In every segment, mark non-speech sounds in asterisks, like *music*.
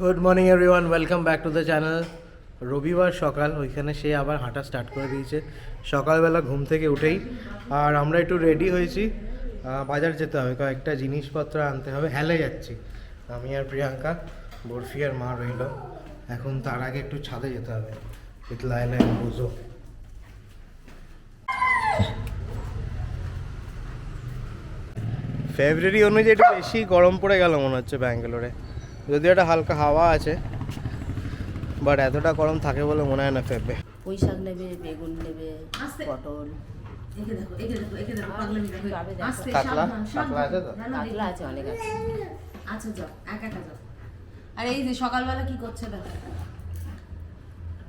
Good morning everyone welcome back to the channel রবিবার সকাল, ওইখানে সে আবার হাঁটা স্টার্ট করে দিয়েছে। সকালবেলা ঘুম থেকে উঠেই। আর আমরা একটু রেডি হয়েছি। বাজার যেতে হবে। কয়েকটা জিনিসপত্র আনতে হবে। হেলে যাচ্ছি। আমি আর প্রিয়াঙ্কা, বরফি আর মা রইল। এখন তার আগে একটু ছাদে যেতে হবে। উইথ লাইন বুঝো ফেব্রুয়ারি অনুযায়ী একটু বেশি গরম পড়ে গেল মনে হচ্ছে ব্যাঙ্গালোরে। যদিও একটা হালকা হাওয়া আছে বাট এতটা গরম থাকে বলে মনে হয় না ফেব্রে পুঁই শাক নেবে বেগুন নেবে পটল। কাতলা? কাতলা আছে তো? না, না, কাতলা আছে অনেক আছে। আচ্ছা যাও একা একা যাও। আর এই যে সকালবেলা কি করছে দেখো।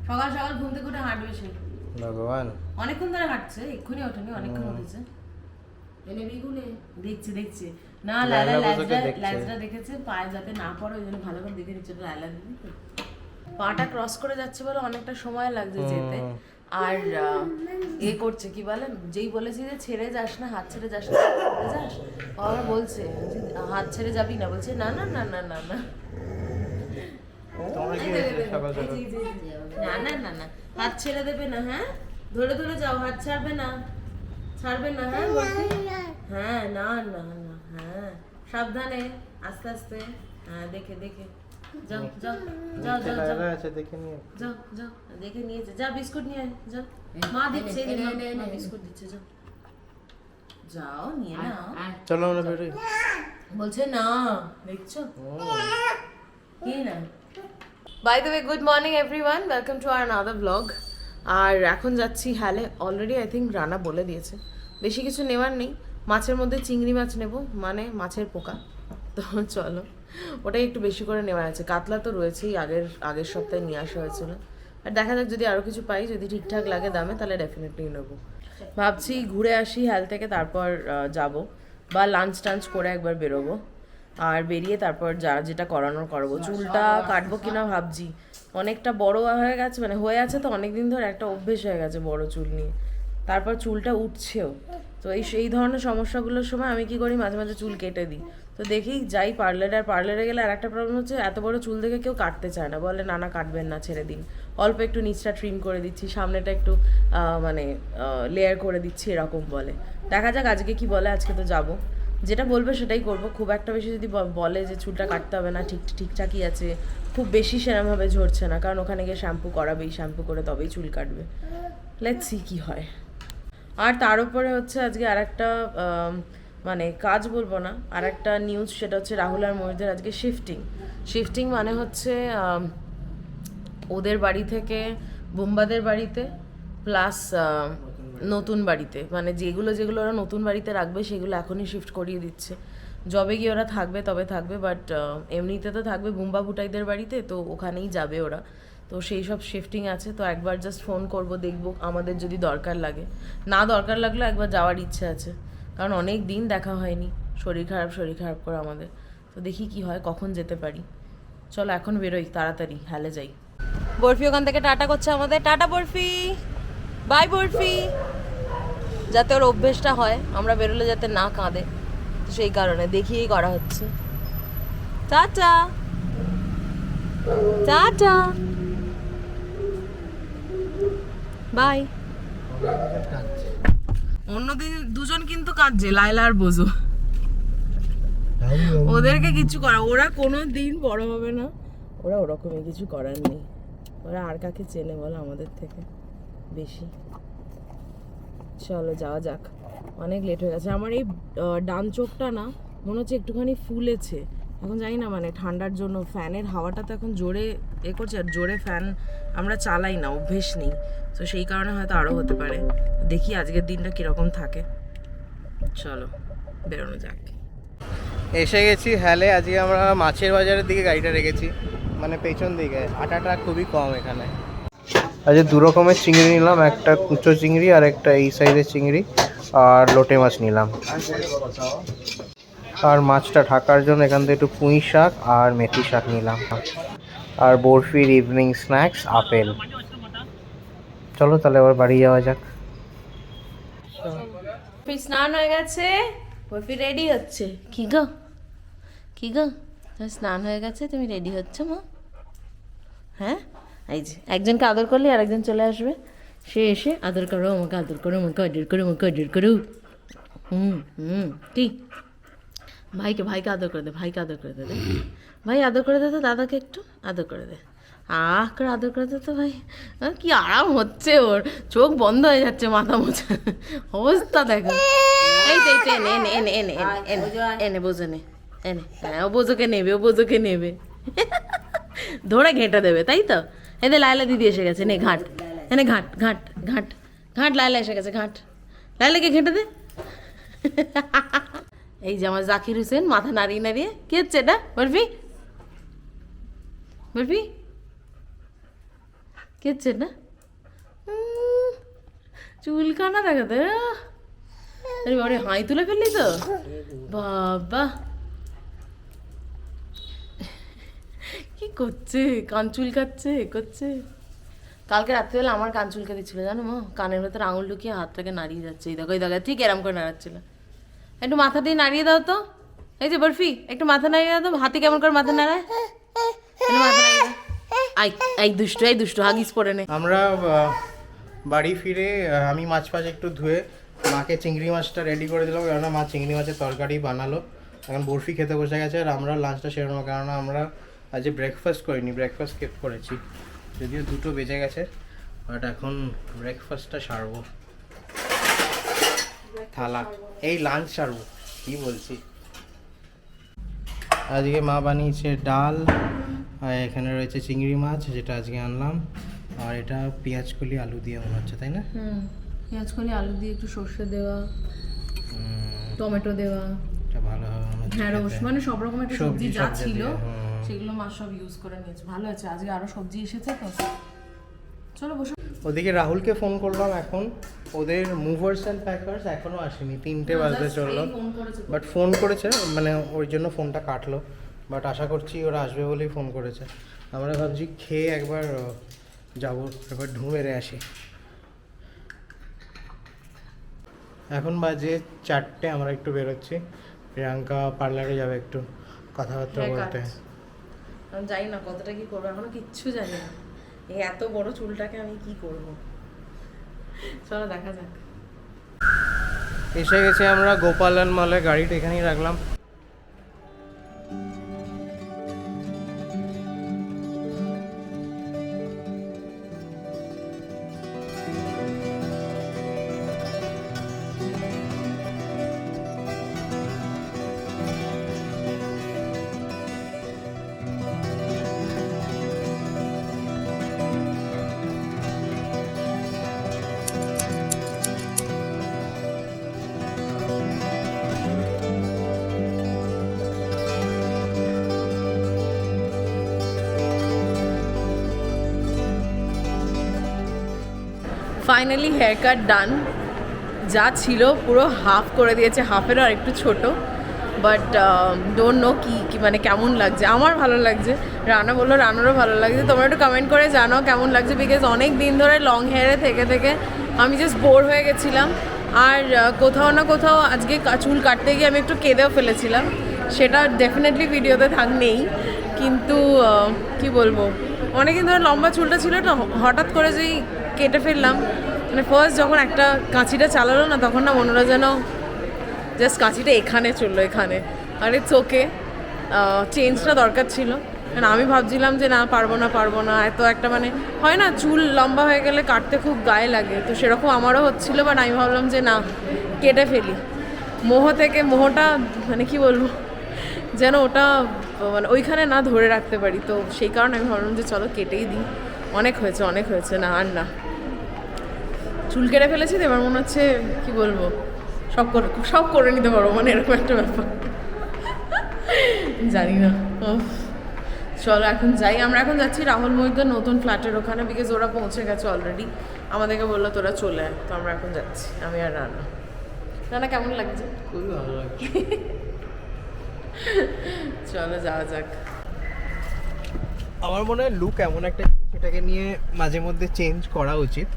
সকাল সকাল ঘুম থেকে উঠে হাঁটবে সে। ভগবান। অনেকক্ষণ ধরে হাঁটছে এক্ষুনি ওঠেনি অনেকক্ষণ উঠেছে। এনে বেগুনে দেখছে দেখছে। না লাইলা বোঝাকে ল্যাজরা দেখেছে। পায়ে যাতে না পড়ে ওই জন্য ভালো করে দেখে নিচ্ছে লাইলা পাটা ক্রস করে যাচ্ছে বলে অনেকটা সময় লাগছে যেতে। আর এ করছে কি বলে? যেই বলেছি যে ছেড়ে যাস না হাত ছেড়ে যাস না ছেড়ে যাস আবার বলছে হাত ছেড়ে যাবি না বলছে না না না না না। না না না না। হাত ছেড়ে দেবে না হ্যাঁ? ধরে ধরে যাও হাত ছাড়বে না। ছাড়বে না হ্যাঁ বলছি? হ্যাঁ না না না হ্যাঁ। সাবধানে আস্তে আস্তে হ্যাঁ দেখে দেখে। যাও যাও যাও যাও যাও। দেখে নিয়ে। যাও যাও দেখে নিয়েছে। যা বিস্কুট নিয়ে যাও। মা দিচ্ছে মা- মা বিস্কুট দিচ্ছে যাও। যাও নিয়ে নাও। চলো আমরা বেরোই। বলছে না দেখছ? কি না? By the way good morning everyone welcome to our another blog আর এখন যাচ্ছি হ্যালে অলরেডি আই থিঙ্ক রানা বলে দিয়েছে। বেশি কিছু নেওয়ার নেই মাছের মধ্যে চিংড়ি মাছ নেব মানে মাছের পোকা। তো চলো ওটাই একটু বেশি করে নেওয়া আছে। কাতলা তো রয়েছেই আগের আগের সপ্তাহে নিয়ে আসা হয়েছিল। আর দেখা যাক যদি আরও কিছু পাই যদি ঠিকঠাক লাগে দামে তাহলে ডেফিনেটলি নেব। ভাবছি ঘুরে আসি হ্যাল থেকে তারপর যাব। বা লাঞ্চ টাঞ্চ করে একবার বেরোবো। আর বেরিয়ে তারপর যা যেটা করানোর করব। চুলটা কাটবো কিনা ভাবছি। অনেকটা বড় হয়ে গেছে মানে হয়ে আছে তো অনেক দিন ধরে একটা অভ্যেস হয়ে গেছে বড় চুল নিয়ে। তারপর চুলটা উঠছেও। তো এই সেই ধরনের সমস্যাগুলোর সময় আমি কি করি, মাঝে মাঝে চুল কেটে দিই। তো দেখি যাই পার্লারে, আর পার্লারে গেলে আর একটা প্রবলেম হচ্ছে, এত বড় চুল দেখে কেউ কাটতে চায় না। বলে, না না, কাটবেন না, ছেড়ে দিন। অল্প একটু নিচটা ট্রিম করে দিচ্ছি, সামনেটা একটু মানে লেয়ার করে দিচ্ছি, এরকম বলে। দেখা যাক আজকে কি বলে, আজকে তো যাব। যেটা বলবে সেটাই করব। খুব একটা বেশি যদি বলে যে চুলটা কাটতে হবে না, ঠিক, ঠিকঠাকই আছে খুব বেশি সেরমভাবে ঝরছে না, কারণ ওখানে গিয়ে শ্যাম্পু করাবেই, শ্যাম্পু করে তবেই চুল কাটবে। লেটস সি কি হয়। আর তার উপরে হচ্ছে আজকে আর একটা মানে কাজ বলব না আর একটা নিউজ সেটা হচ্ছে রাহুল আর মহিদের আজকে শিফটিং শিফটিং মানে হচ্ছে ওদের বাড়ি থেকে বোম্বাদের বাড়িতে প্লাস নতুন বাড়িতে। মানে যেগুলো যেগুলো ওরা নতুন বাড়িতে রাখবে, সেগুলো এখনই শিফট করিয়ে দিচ্ছে। যবে গিয়ে ওরা থাকবে, তবে থাকবে বাট এমনিতে তো থাকবে বুম্বা ভুটাইদের বাড়িতে, তো ওখানেই যাবে ওরা। তো সেই সব শিফটিং আছে, তো একবার জাস্ট ফোন করব, দেখব আমাদের যদি দরকার লাগে। না দরকার লাগলে একবার যাওয়ার ইচ্ছে আছে, কারণ অনেক দিন দেখা হয়নি। শরীর খারাপ শরীর খারাপ করে আমাদের। তো দেখি কি হয়, কখন যেতে পারি। চলো এখন বেরোই, তাড়াতাড়ি হ্যালে যাই। বরফি ওখান থেকে টাটা করছে আমাদের। টাটা বরফি! বাই বরফি! যাতে ওর অভ্যেসটা হয়, আমরা বেরোলে যাতে না কাঁদে। সেই কারণে দেখিয়েই করা হচ্ছে। টাটা। টাটা। বাই। অন্যদিন দুজন কিন্তু কাঁদছে লাইলা আর বোঝো। ওদেরকে কিছু করা ওরা কোনো দিন বড় হবে না। ওরা ওরকমই কিছু করার নেই। ওরা আর কাকে চেনে বলো আমাদের থেকে? বেশি। চলো যাওয়া যাক। অনেক লেট হয়ে গেছে। আমার এই ডান চোখটা না মনে হচ্ছে একটুখানি ফুলেছে। এখন জানি না মানে ঠান্ডার জন্য ফ্যানের হাওয়াটা তো এখন জোরে এ করছে আর জোরে ফ্যান আমরা চালাই না, অভ্যেস নেই। তো সেই কারণে হয়তো আরও হতে পারে। দেখি আজকের দিনটা কীরকম থাকে। চলো, বেরোনো যাক। এসে গেছি হ্যালে, আজকে আমরা মাছের বাজারের দিকে গাড়িটা রেখেছি। মানে পেছন দিকে। আটাটা খুবই কম এখানে। আজকে দু রকমের চিংড়ি নিলাম একটা কুচো চিংড়ি আর একটা এই সাইজের চিংড়ি আর লোটে মাছ নিলাম। আর মাছটা ঢাকার জন্য এখান থেকে একটু পুঁই শাক আর মেথি শাক নিলাম। আর বরফির ইভিনিং স্ন্যাক্স আপেল। চলো তাহলে আবার বাড়ি যাওয়া যাক। স্নান হয়ে গেছে। বরফি রেডি হচ্ছে। কি গো? কি গো? স্নান হয়ে গেছে তুমি রেডি হচ্ছ মা? হ্যাঁ? এই যে একজনকে আদর করলে আর একজন চলে আসবে। সে এসে আদর করো আমাকে আদর করো আমাকে আদর করো আমাকে আদর করো। হুম হুম ঠিক ভাইকে ভাইকে আদর করে দে ভাইকে আদর করে দে। ভাই আদর করে দে তো দাদাকে একটু আদর করে দে। আহ করে আদর করে দে তো ভাই। কি আরাম হচ্ছে ওর। চোখ বন্ধ হয়ে যাচ্ছে মাথা মোছা। অবস্থা দেখো। এই তো এনে এনে এনে এনে এনে এনে বোঝো নে এনে। হ্যাঁ ও বোঝোকে নেবে ও বোঝোকে নেবে। ধরে ঘেঁটে দেবে তাই তো? এতে লাইলা দিদি এসে গেছে নে ঘাট। এনে ঘাট ঘাট ঘাট ঘাট লাইলা এসে গেছে ঘাট। লাইলাকে ঘেঁটে দে। *laughs* এই যে আমার জাকির হোসেন মাথা নাড়িয়ে নাড়িয়ে কি হচ্ছে এটা? বরফি? বরফি? কি হচ্ছে এটা? উম, চুলকানা দেখাতে আরে বাবারে হাই তুলে ফেললি তো? বাবা। করছে? কান চুলকাচ্ছে করছে? কালকে রাত্রিবেলা আমার কান চুলকে দিচ্ছিল জানো মা? কানের ভেতর আঙুল ঢুকিয়ে হাতটাকে নাড়িয়ে যাচ্ছে। এই দেখো এই দেখো, ঠিক এরম করে নাড়াচ্ছিল। একটু মাথা দিয়ে নাড়িয়ে দাও তো। এই যে বরফি, একটু মাথা নাড়িয়ে দাও তো। হাতে কেমন করে মাথা নাড়ায়? মাথা আই দুষ্টু, এই দুষ্টু, হাগিস পরে নে। আমরা বাড়ি ফিরে আমি মাছ ফাছ একটু ধুয়ে মাকে চিংড়ি মাছটা রেডি করে দিলাম। কেননা মা চিংড়ি মাছের তরকারি বানালো। এখন বরফি খেতে বসে গেছে আর আমরা লাঞ্চটা সেরে নেব কেননা আমরা আজ ব্রেকফাস্ট করিনি ব্রেকফাস্ট স্কিপ করেছি। যদিও দুটো বেজে গেছে বাট এখন ব্রেকফাস্টটা সারবো। থালা। এই লাঞ্চ সারবো কি বলছি? আজকে মা বানিয়েছে ডাল আর এখানে রয়েছে চিংড়ি মাছ যেটা আজকে আনলাম। আর এটা পেঁয়াজ কলি আলু দিয়ে মনে হচ্ছে তাই না? পেঁয়াজ কলি আলু দিয়ে একটু সর্ষে দেওয়া টমেটো দেওয়া। ভালো মনে ঢ্যাঁড়স খেতে। মানে সব রকমের সবজি যা ছিল সেগুলো মা সব ইউজ করে নিয়েছে। ভালো আছে আজকে আরও সবজি এসেছে তো? চলো বসো। ওদিকে রাহুলকে ফোন করলাম এখন। ওদের মুভার্স অ্যান্ড প্যাকার্স এখনও আসেনি তিনটে বাজতে চলল। বাট ফোন করেছে মানে ওর জন্য ফোনটা কাটলো। বাট আশা করছি ওরা আসবে বলেই ফোন করেছে। আমরা ভাবছি খেয়ে একবার যাব একবার ঢু মেরে আসি। এখন বাজে চারটে আমরা একটু বেরোচ্ছি। প্রিয়াঙ্কা পার্লারে যাবে একটু কথাবার্তা Haircut. বলতে। আমি জানি না কতটা কি করব এখনও কিচ্ছু জানি না। এই এত বড় চুলটাকে আমি কি করব? চলো দেখা যাক। এসে গেছি আমরা গোপালন মলে গাড়িটা এখানেই রাখলাম। ফাইনালি হেয়ার কাট ডান যা ছিল পুরো হাফ করে দিয়েছে হাফেরও আর একটু ছোট। বাট ডোন্ট নো কি কি মানে কেমন লাগছে। আমার ভালো লাগছে। রানা বলল, রানারও ভালো লাগছে। তোমরা একটু কমেন্ট করে জানাও কেমন লাগছে বিকজ অনেক দিন ধরে লং হেয়ারে থেকে থেকে আমি জাস্ট বোর হয়ে গেছিলাম। আর কোথাও না কোথাও আজকে চুল কাটতে গিয়ে আমি একটু কেঁদেও ফেলেছিলাম। সেটা ডেফিনেটলি ভিডিওতে থাক নেই। কিন্তু কি বলব? অনেকদিন ধরে লম্বা চুলটা ছিল না হঠাৎ করে যেই কেটে ফেললাম। মানে ফার্স্ট যখন একটা কাঁচিটা চালালো না, তখন না মনে যেন জাস্ট কাঁচিটা এখানে চলল, এখানে। আর ইটস ওকে চেঞ্জটা দরকার ছিল। কারণ আমি ভাবছিলাম যে না, পারব না পারব না। এত একটা মানে হয় না, চুল লম্বা হয়ে গেলে কাটতে খুব গায়ে লাগে। তো সেরকম আমারও হচ্ছিল বাট আমি ভাবলাম যে না, কেটে ফেলি। মোহ থেকে মোহটা মানে কি বলব, যেন ওটা মানে ওইখানে না ধরে রাখতে পারি। তো সেই কারণে আমি ভাবলাম যে চলো কেটেই দিই। অনেক হয়েছে অনেক হয়েছে। না, আর না। চুল কেটে ফেলেছি তো এবার মনে হচ্ছে কি বলব সব করে সব করে নিতে পারব মানে এরকম একটা ব্যাপার। জানি না। চলো এখন যাই। আমরা এখন যাচ্ছি রাহুল মহিদার নতুন ফ্ল্যাটের ওখানে বিকজ ওরা পৌঁছে গেছে অলরেডি আমাদেরকে বলল তোরা চলে আয়। তো আমরা এখন যাচ্ছি আমি আর রান্না রান্না কেমন লাগছে? খুবই ভালো লাগছে। চলো যাওয়া যাক। আমার মনে হয় লুক এমন একটা সেটাকে নিয়ে মাঝে মধ্যে চেঞ্জ করা উচিত।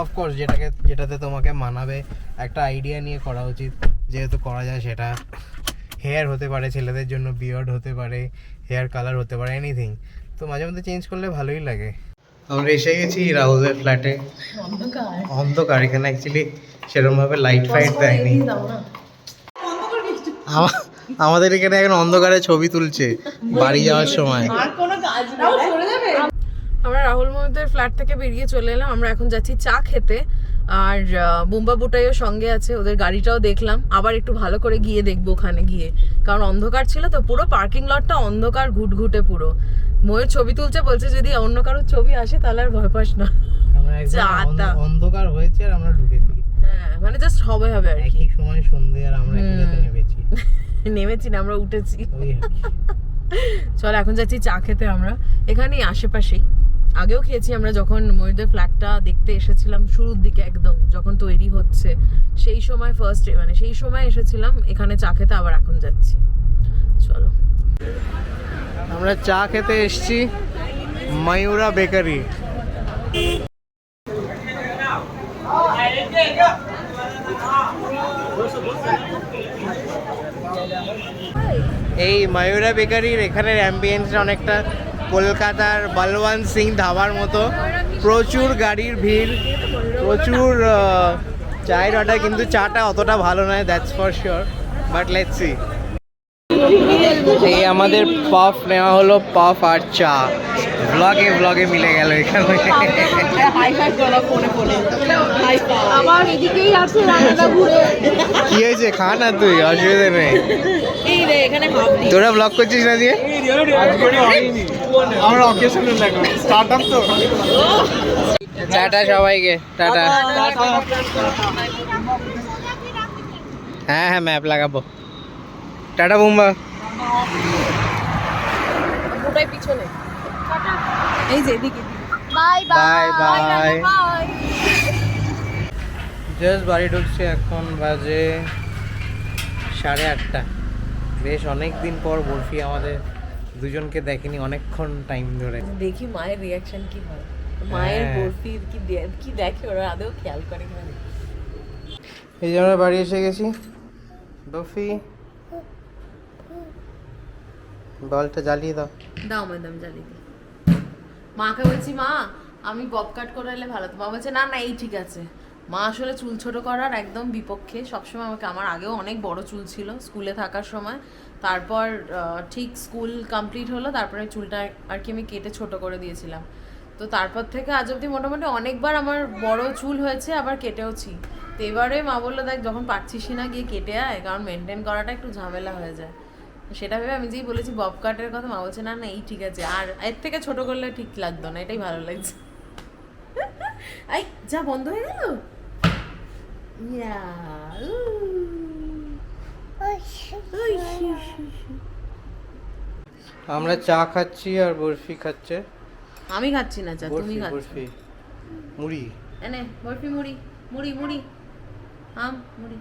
অফকোর্স যেটাকে যেটাতে তোমাকে মানাবে একটা আইডিয়া নিয়ে করা উচিত। যেহেতু করা যায় সেটা। হেয়ার হতে পারে ছেলেদের জন্য বিয়ার্ড হতে পারে হেয়ার কালার হতে পারে এনিথিং তো মাঝে মধ্যে চেঞ্জ করলে ভালোই লাগে। আমরা এসে গেছি রাহুলের ফ্ল্যাটে অন্ধকার অন্ধকার। এখানে অ্যাকচুয়ালি সেরকমভাবে লাইট ফাইট দেয়নি। আমাদের এখানে এখন অন্ধকারে ছবি তুলছে বাড়ি যাওয়ার সময়। আমরা রাহুল মহিতের ফ্ল্যাট থেকে বেরিয়ে চলে এলাম। আমরা এখন যাচ্ছি চা খেতে। আর বুম্বা বুটাইও সঙ্গে আছে ওদের গাড়িটাও দেখলাম। আবার একটু ভালো করে গিয়ে দেখব ওখানে গিয়ে। কারণ অন্ধকার ছিল তো পুরো পার্কিং লটটা অন্ধকার ঘুটঘুটে পুরো। ময়ূর ছবি তুলছে বলছে যদি অন্য কারোর ছবি আসে তাহলে আর ভয় পাস না। অন্ধকার হয়েছে আর আমরা ঢুকেছি। হ্যাঁ মানে জাস্ট হবে হবে আর কি। সময় সন্ধে আর আমরা। নেমেছি। *laughs* নেমেছি না আমরা উঠেছি। *laughs* চল এখন যাচ্ছি চা খেতে আমরা। এখানেই আশেপাশেই। আগেও খেয়েছি আমরা যখন ময়ূরদের ফ্ল্যাটটা দেখতে এসেছিলাম, শুরুর দিকে একদম যখন তৈরি হচ্ছে, সেই সময় ফার্স্ট মানে সেই সময় এসেছিলাম, এখানে চা খেতে আবার এখন যাচ্ছি। চলো। আমরা চা খেতে এসেছি ময়ূরা বেকারি। এই ময়ূরা বেকারির এখানের অ্যাম্বিয়েন্সটা অনেকটা কলকাতার বলওয়ান সিং ধাবার মতো প্রচুর গাড়ির ভিড় প্রচুর চায়ের অর্ডার কিন্তু চাটা অতটা ভালো নয় that's for sure but let's see এই আমাদের পাফ নেওয়া হলো পাফ আর চা। ব্লগে ব্লগে মিলে গেল এখানে। আবার এদিকেই আছে রান্নাটা ঘুরে। কি হয়েছে? খা না তুই অসুবিধা নেই। এই রে এখানে হাফ তোরা ব্লগ করছিস না দিয়ে? আমরা অকেশনে দেখো স্টার্টআপ তো? টাটা সবাইকে টাটা। হ্যাঁ হ্যাঁ ম্যাপ লাগাবো। টাটা বুম্বা। ওটাই পিছনে। এই যে এদিকে। বাই বাই জাস্ট বাড়ি ঢুকছে এখন বাজে সাড়ে আটটা। বেশ অনেক দিন পর বরফি আমাদের দুজনকে দেখেনি অনেকক্ষণ টাইম ধরে। দেখি মায়ের রিয়াকশন কি হয়। মায়ের হ্যাঁ। কি দে- কি দেখে ওরা? আদৌ খেয়াল করে কিনা এই যে আমরা বাড়ি এসে গেছি। বরফি বলটা জ্বালিয়ে দাও। দাও ম্যাডাম জানি মাকে বলছি মা আমি বব কাট করালে ভালো তো মা বলছে না না এই ঠিক আছে। মা আসলে চুল ছোট করার একদম বিপক্ষে। সবসময় আমাকে আমার আগেও অনেক বড় চুল ছিল স্কুলে থাকার সময়। তারপর ঠিক স্কুল কমপ্লিট হলো, তারপরে চুলটা আর কি আমি কেটে ছোট করে দিয়েছিলাম। তো তারপর থেকে আজ অবধি মোটামুটি অনেকবার আমার বড় চুল হয়েছে, আবার কেটেওছি। তো এবারে মা বলল, দেখ, যখন পারছিস না গিয়ে কেটে আয়, কারণ মেনটেন করাটা একটু ঝামেলা হয়ে যায়। সেটা ভেবে আমি যেই বলেছি বব কাটের কথা, মা বলছে, না না, এই ঠিক আছে। আর এর থেকে ছোট করলে ঠিক লাগতো না, এটাই ভালো লাগছে। *laughs* আই, যা বন্ধ হয়ে গেল? ইয়া। আমরা চা খাচ্ছি আর বরফি খাচ্ছে। আমি খাচ্ছি না চা তুমি খাচ্ছ। বরফি। মুড়ি। এনে বরফি মুড়ি মুড়ি মুড়ি। আম মুড়ি।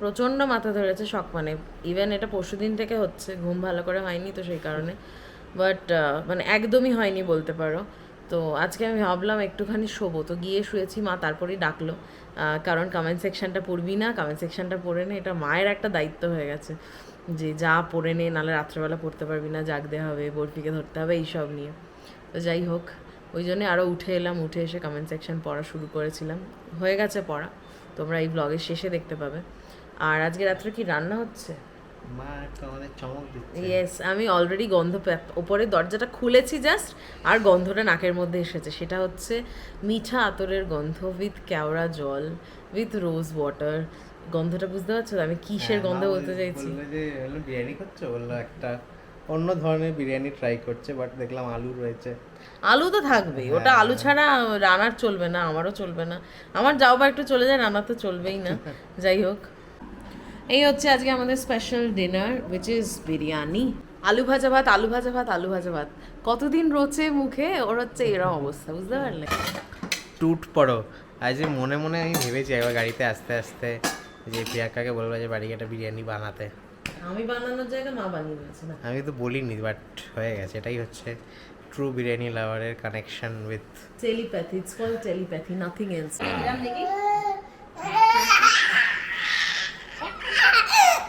প্রচণ্ড মাথা ধরেছে শখ মানে ইভেন এটা পরশু দিন থেকে হচ্ছে ঘুম ভালো করে হয়নি তো সেই কারণে। বাট মানে একদমই হয়নি বলতে পারো। তো আজকে আমি ভাবলাম একটুখানি শোবো। তো গিয়ে শুয়েছি মা তারপরেই ডাকলো। কারণ কমেন্ট সেকশনটা পড়বি না কমেন্ট সেকশনটা পড়ে নে, এটা মায়ের একটা দায়িত্ব হয়ে গেছে। যে যা পড়ে নে, নাহলে রাত্রেবেলা পড়তে পারবি না জাগতে হবে, বরফিকে ধরতে হবে, এইসব নিয়ে। তো যাই হোক, ওই জন্যে আরও উঠে এলাম, উঠে এসে কমেন্ট সেকশন পড়া শুরু করেছিলাম। হয়ে গেছে পড়া, তোমরা এই ব্লগের শেষে দেখতে পাবে। আর আজকে রাত্রে কি রান্না হচ্ছে? ইয়েস আমি অলরেডি গন্ধ ওপরে দরজাটা খুলেছি জাস্ট আর গন্ধটা নাকের মধ্যে এসেছে। সেটা হচ্ছে মিঠা আতরের গন্ধ উইথ কেওড়া জল উইথ রোজ ওয়াটার গন্ধটা বুঝতে পারছ তো? আমি কিসের হ্যাঁ, গন্ধ বলতে চাইছি? বিরিয়ানি করছ বলল একটা অন্য ধরনের বিরিয়ানি ট্রাই করছে বাট দেখলাম আলু রয়েছে। আলু তো থাকবেই। ওটা আলু ছাড়া রান্নার চলবে না আমারও চলবে না। আমার যাও বা একটু চলে যায় রান্না তো চলবেই না। *laughs* যাই হোক। এই হচ্ছে আজকে আমাদের special dinner which is biryani. আলু ভাজা ভাত আলু ভাজা ভাত আলু ভাজা ভাত। কতদিন রোচে মুখে ওর হচ্ছে এরকম অবস্থা বুঝতে পারলে? টুট পড়ো। আজ মনে মনে আমি ভেবেছি একবার গাড়িতে আস্তে আসতে যে প্রিয়াঙ্কাকে বলব যে বাড়ি একটা বিরিয়ানি বানাতে। আমি বানানোর জায়গায় মা বানিয়ে দিয়েছে না? আমি তো বলিনি বাট হয়ে গেছে। এটাই হচ্ছে true biryani লাভারের connection with telepathy it's call telepathy nothing else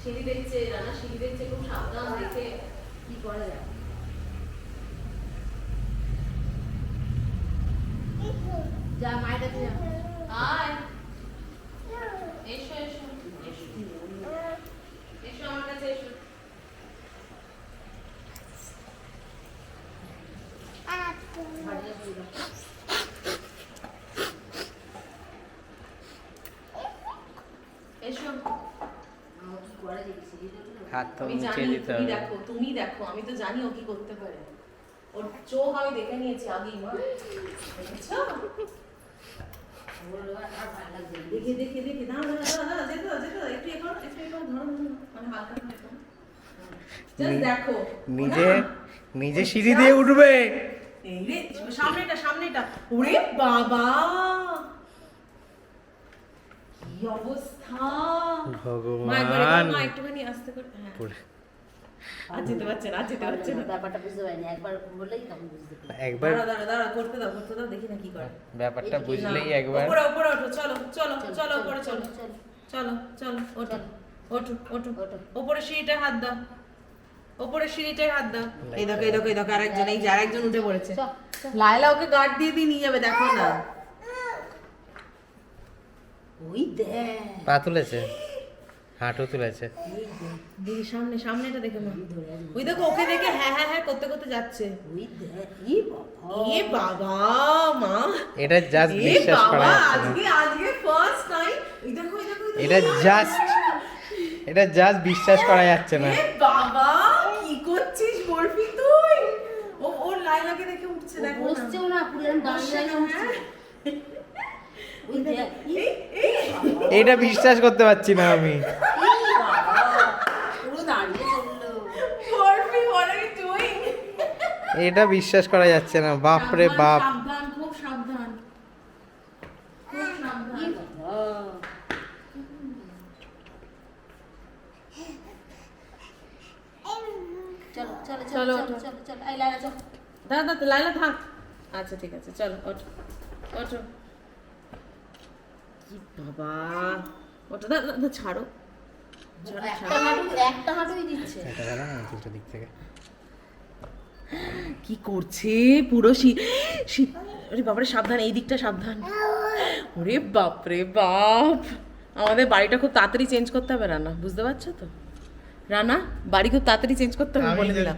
সিঁড়ি দেখছে রানা সিঁড়ি দেখছে খুব সাবধান দেখে কি করা যায় যা মায়ের কাছে যা আয় এসো এসো এসো এসো আমার কাছে এসো বাড়ি যা বলবা। এসো আমার কি করা যায় সিঁড়িতে উঠে? হাত তো আমি মুছে জানি দিতে তুমি হবে। দেখো তুমি দেখো আমি তো জানি ও কি করতে পারে। ওর চোখ আমি দেখে নিয়েছি আগেই মা। দেখেছ। দেখে দেখে দেখে যেতে যেতে একটু একটু ধরো মানে হালকা জাস্ট দেখো। নিজে সিঁড়ি দিয়ে উঠবে। সামনেটা সামনেটা। ওরে বাবা! কি অবস্থা? ভগবান। মা একটুখানি আস্তে করে হ্যাঁ। আর যেতে পারছে না যেতে পারছে না। ব্যাপারটা বুঝতে পারিনি একবার বললেই তখন বুঝতে পারি। একবার দাঁড়া দাঁড়া দাঁড়া করতে দাও করতে দাও দেখি না কি করে। ব্যাপারটা বুঝলেই একবার। উপরে উপরে ওঠো চলো চলো চলো উপরে চলো। চলো চলো। চলো ওঠো ওঠো ওঠো। ওঠো। উপরে হাত দাও। সিঁড়িটায় হাত দাও। এই দেখো এই দেখো এই দেখো আরেকজন এই যে আরেকজন উঠে পড়েছে। লায়লা ওকে গার্ড দিয়ে দিয়ে নিয়ে যাবে দেখো না। ওই দেখ। পা তুলেছে? হাঁটু তুলেছে। দেখি সামনে সামনেটা দেখে মা ওই দেখো ওকে দেখে হ্যাঁ হ্যাঁ হ্যাঁ করতে করতে যাচ্ছে। ওই দেখ ই বাবা এ বাবা মা। এটা জাস্ট বিশ্বাস করা আজকে আজকে ফার্স্ট টাইম এই দেখো এই দেখো এই দেখো। এটা জাস্ট এটা জাস্ট বিশ্বাস করা যাচ্ছে না। এটা বিশ্বাস করতে পারছি না আমি। এটা বিশ্বাস করা যাচ্ছে না বাপরে বাপ। চলো চলো চলো চলো চলো চলো লাইলা থাক। আচ্ছা ঠিক আছে চলো ওঠ। গেল না দুটো দিক থেকে। কি করছে পুরো শীত আরে বাবারে সাবধান এই দিকটা সাবধান। ওরে বাপরে বাপ। আমাদের বাড়িটা খুব তাড়াতাড়ি চেঞ্জ করতে হবে রানা বুঝতে পারছ তো? রানা বাড়ি খুব তাড়াতাড়ি চেঞ্জ করতে হবে বলে দিলাম।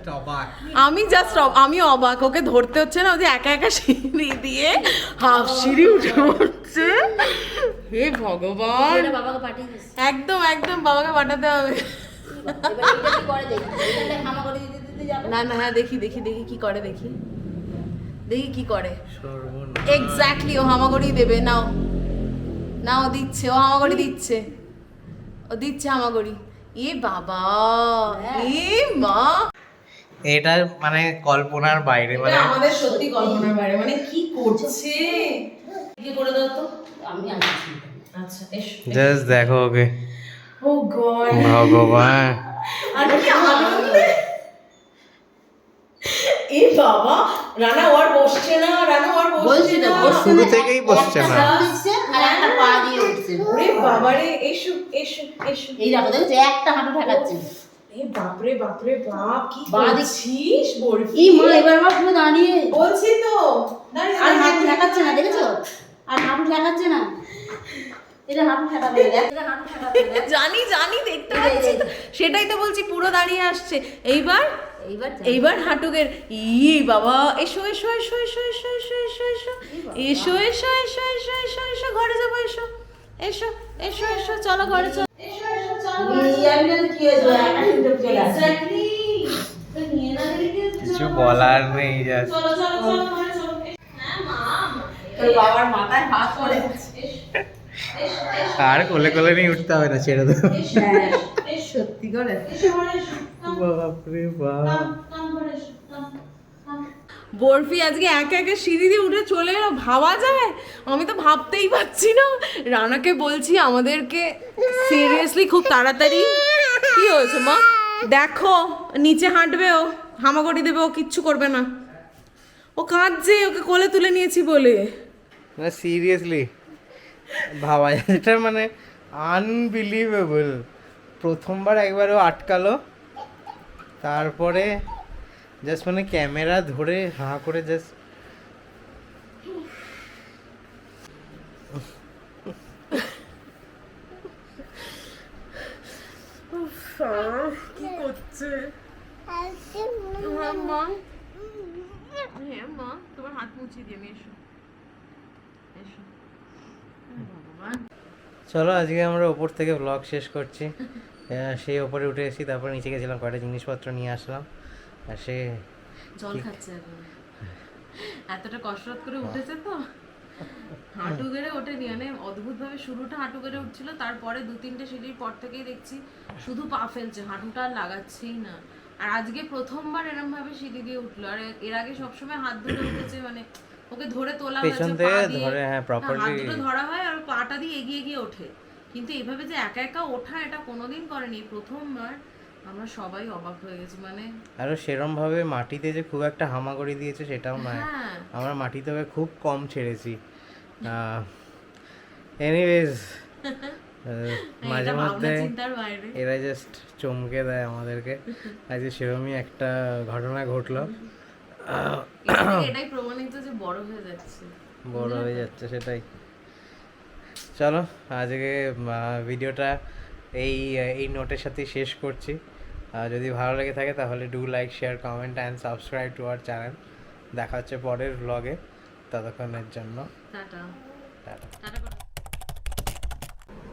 আমি জাস্ট আমি অবাক ওকে ধরতে হচ্ছে না ও যে একা একা সিঁড়ি দিয়ে হাফ সিঁড়ি উঠে পড়ছে। হে ভগবান। একদম একদম বাবাকে পাঠাতে হবে। না না হ্যাঁ দেখি দেখি দেখি কি করে দেখি। দেখি কি করে। এক্স্যাক্টলি ও হামাগুড়ি দেবে নাও। নাও দিচ্ছে ও হামাগুড়ি দিচ্ছে। ও দিচ্ছে হামাগুড়ি এ বাবা এ মা। এটা মানে কল্পনার বাইরে মানে আমাদের সত্যি কল্পনার বাইরে মানে কি করছে? কি করে দাও তো? আমি আসছি আচ্ছা এসো। জাস্ট দেখো ওকে। ও গড। ভগবান। আর কি আনন্দ এ বাবা রানা ওর বসছে না রানা ওর বসছে না। বসছে শুরু থেকেই বসছে না হাত দিচ্ছে আর একটা পা ওরে বাবারে এসো এসো এসো এই দেখো দেখো একটা হাঁটু ঠেকাচ্ছে এ বাপরে বাপরে বাপ কি বাঁ দিক- করছিস বরফি এই মা এবার আবার পুরো দাঁড়িয়ে বলছি তো দাঁড়িয়ে আর হাঁটু দাঁড়িয়ে। ঠেকাচ্ছে না দেখেছ আর হাঁটু ঠেকাচ্ছে না এটা হাঁটু ঠেকাবে না, দেখ এটা হাঁটু ঠেকাবে না, দেখ। জানি জানি দেখতে পাচ্ছি। সেটাই তো বলছি পুরো দাঁড়িয়ে আসছে এইবার এইবার হাঁটুকের ই বাবা এসো এসো এসো এসো এসো এসো এসো এসো এসো এসো এসো এসো এসো এসো ঘরে যাব এসো এসো এসো এসো চলো ঘরে চলো। এসো এসো চলো কি কিছু বলার নেই চলো চলো চলো ঘরে চলো। তোর বাবার মাথায় হাত পড়ে আর কোলে কোলে নিয়ে উঠতে হবে না ছেড়ে দেবো। হ্যাঁ, সত্যি করে। বাপরে বা বরফি আজকে একা একা সিঁড়ি দিয়ে উঠে চলে এলো, ভাবা যায়? আমি তো ভাবতেই পারছি না। রানাকে বলছি আমাদেরকে সিরিয়াসলি খুব তাড়াতাড়ি। কি হয়েছে, মা? দেখো, নিচে হাঁটবে ও, হামাগুড়ি দেবে, ও কিচ্ছু করবে না। ও কাঁদছে, ওকে কোলে তুলে নিয়েছি বলে। না সিরিয়াসলি ভাবা এটা মানে আনবিলিভেবল প্রথমবার একবার ও আটকালো, তারপরে জাস্ট মানে ক্যামেরা ধরে হাঁ করে জাস্ট কি করছে মা হ্যাঁ মা তোমার হাত মুছিয়ে দিয়ে আমি এসো এসো ভগবান চলো আজকে আমরা ওপর থেকে ব্লগ শেষ করছি। *laughs* সেই ওপরে উঠে এসেছি তারপর নিচে গেছিলাম কয়টা জিনিসপত্র নিয়ে আসলাম। আর সে জল খাচ্ছে এখন। এতটা কসরত করে উঠেছে তো? হাঁটু গেড়ে ওঠেনি মানে অদ্ভুত ভাবে শুরুটা হাঁটু গেড়ে উঠছিল তারপরে দু তিনটে সিঁড়ির পর থেকেই দেখছি শুধু পা ফেলছে হাঁটুটা আর লাগাচ্ছেই না। আর আজকে প্রথমবার এরকম ভাবে সিঁড়ি দিয়ে উঠল আর এর আগে সবসময় হাত ধরে উঠেছে মানে ওকে ধরে তোলা হয়েছে পা দিয়ে। ধরে, হ্যাঁ, properly- হাত দুটো ধরা হয় আর পাটা দিয়ে এগিয়ে গিয়ে ওঠে। কিন্তু এভাবে যে একা একা ওঠা এটা কোনোদিন করেনি প্রথমবার আমরা সবাই অবাক হয়ে গেছি মানে আরও সেরমভাবে মাটিতে যে খুব একটা হামাগুড়ি দিয়েছে সেটাও নয়। হ্যাঁ। আমরা মাটিতে খুব কম ছেড়েছি। *laughs* এনিওয়েজ মাঝে মধ্যে এরা জাস্ট চমকে দেয় আমাদেরকে। আজকে সেরকমই একটা ঘটনা ঘটলো। এটাই প্রমাণিত যে বড় হয়ে যাচ্ছে। বড় হয়ে যাচ্ছে সেটাই। চলো আজকে ভিডিওটা এই এই নোটের সাথেই শেষ করছি। আর যদি ভালো লেগে থাকে তাহলে do like share comment and subscribe to our channel দেখা হচ্ছে পরের ব্লগে ততক্ষণের জন্য।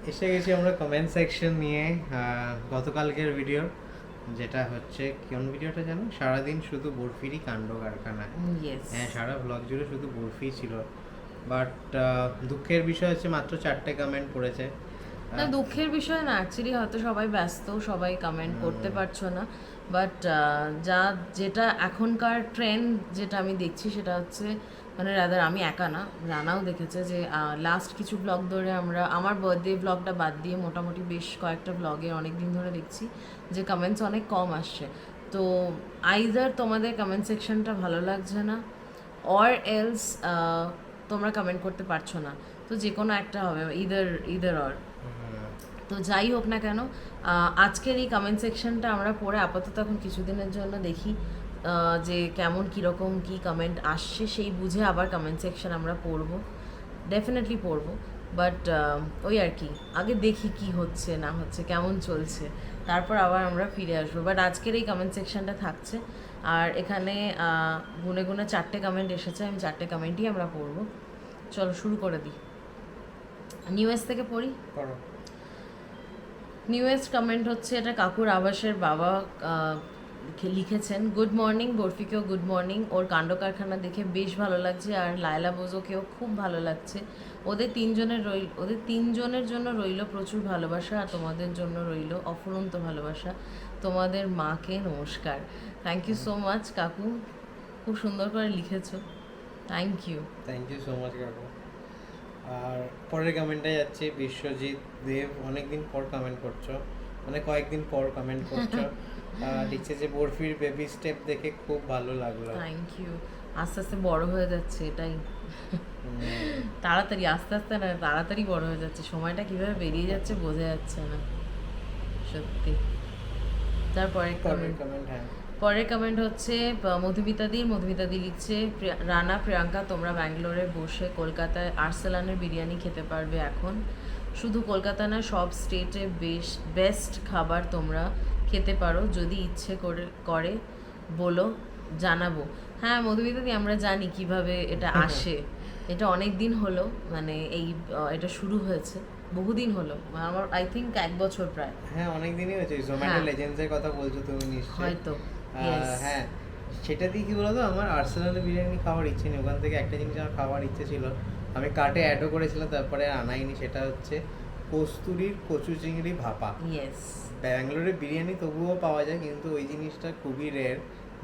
এসে গেছি আমরা কমেন্ট সেকশন নিয়ে গতকালকের ভিডিও যেটা হচ্ছে কোন ভিডিওটা জানো? সারাদিন শুধু বরফিরই কাণ্ড কারখানা। হ্যাঁ সারা ব্লগ জুড়ে শুধু বরফি ছিল। বাট দুঃখের বিষয় হচ্ছে মাত্র চারটে কমেন্ট পড়েছে। না দুঃখের বিষয় না অ্যাকচুয়ালি হয়তো সবাই ব্যস্ত সবাই কমেন্ট করতে পারছ না বাট যা যেটা এখনকার ট্রেন্ড যেটা আমি দেখছি সেটা হচ্ছে মানে রাদার আমি একা না রানাও দেখেছে যে লাস্ট কিছু ব্লগ ধরে আমরা আমার বার্থডে ব্লগটা বাদ দিয়ে মোটামুটি বেশ কয়েকটা ব্লগে অনেক দিন ধরে দেখছি যে কমেন্টস অনেক কম আসছে। তো আইদার তোমাদের কমেন্ট সেকশনটা ভালো লাগছে না অর এলস তোমরা কমেন্ট করতে পারছ না। তো যে কোনো একটা হবে ইদার ইদার অর তো যাই হোক না কেন আজকের এই কমেন্ট সেকশনটা আমরা পড়ে আপাতত এখন কিছুদিনের জন্য দেখি যে কেমন, কীরকম, কী কমেন্ট আসছে, সেই বুঝে আবার কমেন্ট সেকশন আমরা পড়ব ডেফিনেটলি পড়ব। বাট ওই আর কি, আগে দেখি কি হচ্ছে, না হচ্ছে, কেমন চলছে, তারপর আবার আমরা ফিরে আসব। বাট আজকের এই কমেন্ট সেকশনটা থাকছে, আর এখানে গুনে গুনে চারটে কমেন্ট এসেছে, আমি চারটে কমেন্টই আমরা পড়ব। চলো শুরু করে দিই। নিউএস থেকে পড়ি? নিউয়েস্ট কমেন্ট হচ্ছে এটা কাকুর আবাসের বাবা লিখেছেন গুড মর্নিং বরফিকেও গুড মর্নিং ওর কাণ্ড কারখানা দেখে বেশ ভালো লাগছে আর লায়লা বোজোকেও খুব ভালো লাগছে। ওদের তিনজনের রইল ওদের তিনজনের জন্য রইল প্রচুর ভালোবাসা আর তোমাদের জন্য রইল অফুরন্ত ভালোবাসা। তোমাদের মাকে নমস্কার। থ্যাংক ইউ সো মাচ কাকু। খুব সুন্দর করে লিখেছো। Thank you thank you so much কাকু। আর পরের কমেন্টে যাচ্ছে বিশ্বজিৎ দেব অনেকদিন পর কমেন্ট করছ মানে কয়েকদিন পর কমেন্ট করছ। *laughs* লিখছে যে বরফির বেবি স্টেপ দেখে খুব ভালো লাগল। থ্যাংক ইউ আস্তে আস্তে বড় হয়ে যাচ্ছে এটাই। তাড়াতাড়ি আস্তে আস্তে না তাড়াতাড়ি বড় হয়ে যাচ্ছে। সময়টা কীভাবে বেরিয়ে যাচ্ছে বোঝা যাচ্ছে না। সত্যি। তারপরে কমেন্ট কমেন্ট হ্যাঁ। পরের কমেন্ট হচ্ছে মধুমিতাদির মধুমিতাদি লিখছে "প্রিয়া- রানা প্রিয়াঙ্কা তোমরা ব্যাঙ্গালোরে বসে কলকাতায় আর্সেলানের বিরিয়ানি খেতে পারবে এখন। শুধু কলকাতা না সব স্টেটে বেশ বেস্ট খাবার তোমরা খেতে পারো যদি ইচ্ছে করে করে বলো জানাব। হ্যাঁ মধুমিতাদি আমরা জানি কীভাবে এটা আসে। এটা অনেক দিন হলো মানে এই এটা শুরু হয়েছে বহুদিন হলো আমার আই থিঙ্ক এক বছর প্রায়। হ্যাঁ অনেক দিনই হয়েছে জোম্যাটো। লেজেন্ডসের কথা বলছো তুমি নিশ্চয়ই। হয়তো. হ্যাঁ। সেটা দিয়ে কি বলতো? আমার আর্সেনালের বিরিয়ানি খাওয়ার ইচ্ছে নেই। ওখান থেকে একটা জিনিস আমার খাওয়ার ইচ্ছে ছিল। আমি কার্টে অ্যাডও করেছিলাম তারপরে আনাইনি। সেটা হচ্ছে কস্তুরির কচু চিংড়ি ভাপা ব্যাঙ্গালোরে বিরিয়ানি তবুও পাওয়া যায় কিন্তু ওই জিনিসটা খুবই রেয়ার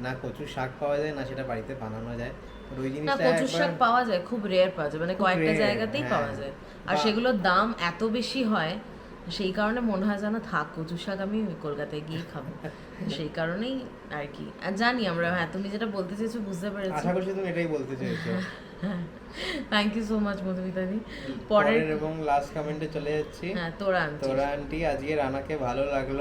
না কচু শাক পাওয়া যায় না সেটা বাড়িতে বানানো যায়। ওই জিনিসটা শাক পাওয়া যায় খুব রেয়ার পাওয়া যায়। মানে কয়েকটা জায়গাতেই হ্যাঁ। পাওয়া যায়। আর সেগুলোর দাম এত বেশি হয় সেই কারণে মনে হয় যেন থাক কচুর শাক আমি কলকাতায় গিয়ে খাব। সেই কারণেই আর কি। আর জানি আমরা হ্যাঁ তুমি যেটা বলতে চেয়েছো বুঝতে পেরেছি। আশা করছি তুমি এটাই বলতে চেয়েছো। থ্যাংক ইউ সো মাচ মধুমিতাদি। পরের পরের এবং লাস্ট কমেন্টে চলে যাচ্ছি। হ্যাঁ তোরা আনছিস তোরা আন্টি আজকে রানাকে ভালো লাগল।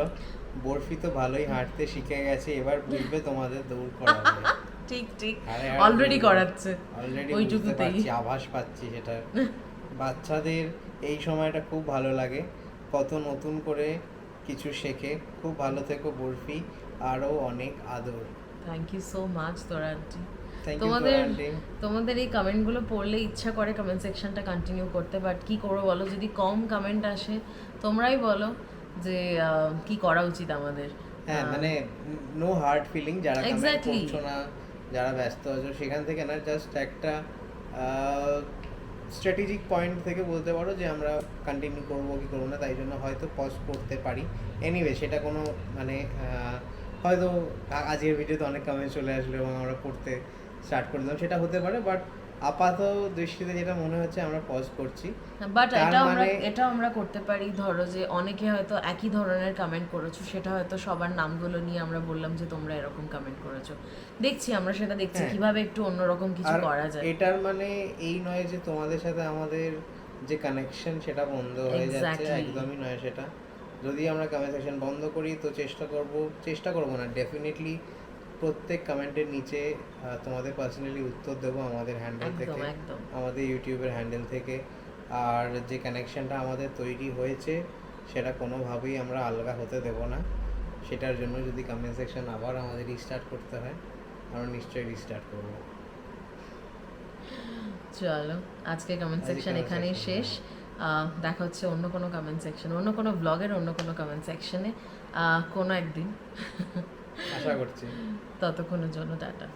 বরফি তো ভালোই হাঁটতে শিখে গেছে এবার বুঝবে তোমাদের দৌড় করাবে *laughs* ঠিক ঠিক। অলরেডি করাচ্ছে। অলরেডি ওই বুঝতে আভাস পাচ্ছি সেটা *laughs* বাচ্চাদের এই সময়টা খুব ভালো লাগে। কত নতুন করে কিছু শেখে। খুব ভালো থেকো বরফি আরও অনেক আদর। থ্যাংক ইউ সো মাচ তোরা আন্টি তোমাদের তোমাদের এই কমেন্টগুলো পড়লে ইচ্ছা করে কমেন্ট সেকশনটা কন্টিনিউ করতে বাট কি করব বলো? যদি কম কমেন্ট আসে তোমরাই বলো যে কি করা উচিত আমাদের। হ্যাঁ মানে নো হার্ড ফিলিং যারা যারা ব্যস্ত আছো সেখান থেকে না জাস্ট একটা স্ট্র্যাটেজিক পয়েন্ট থেকে বলতে পারো যে আমরা কন্টিনিউ করব কি করব না, তাই জন্য হয়তো পজ করতে পারি। এনিওয়ে সেটা কোনো মানে হয়তো আজকের ভিডিওতে অনেক কমেন্ট চলে আসলো এবং আমরা পড়তে স্টার্ট করে দিলাম, সেটা হতে পারে বাট আপাত দৃষ্টিতে যেটা মনে হচ্ছে আমরা পজ করছি। বাট এটা আমরা মানে- এটা আমরা করতে পারি ধরো যে অনেকে হয়তো একই ধরনের কমেন্ট করেছ সেটা হয়তো সবার নামগুলো নিয়ে আমরা বললাম যে তোমরা এরকম কমেন্ট করেছ। দেখছি আমরা সেটা দেখছি হ্যাঁ। কীভাবে একটু অন্যরকম কিছু করা যায়। এটার মানে এই নয় যে তোমাদের সাথে আমাদের যে কানেকশন সেটা বন্ধ হয়ে যাচ্ছে একদমই নয় সেটা। যদি আমরা কমেন্ট সেকশন বন্ধ করি তো চেষ্টা করব চেষ্টা করব না ডেফিনেটলি প্রত্যেক কমেন্টের নিচে তোমাদের পার্সোনালি উত্তর দেবো আমাদের হ্যান্ডেল থেকে আমাদের ইউটিউবের হ্যান্ডেল থেকে। আর যে কানেকশনটা আমাদের তৈরি হয়েছে সেটা কোনোভাবেই আমরা আলগা হতে দেব না। সেটার জন্য যদি কমেন্ট সেকশন আবার আমাদের রিস্টার্ট করতে হয় আমরা নিশ্চয়ই রিস্টার্ট করব। চলো আজকে কমেন্ট সেকশন এখানেই শেষ। আহ, দেখা হচ্ছে অন্য কোনো কমেন্ট সেকশন অন্য কোনো ব্লগের অন্য কোনো কমেন্ট সেকশনে কোনো একদিন। *laughs* আশা করছি। ততক্ষণের জন্য টাটা।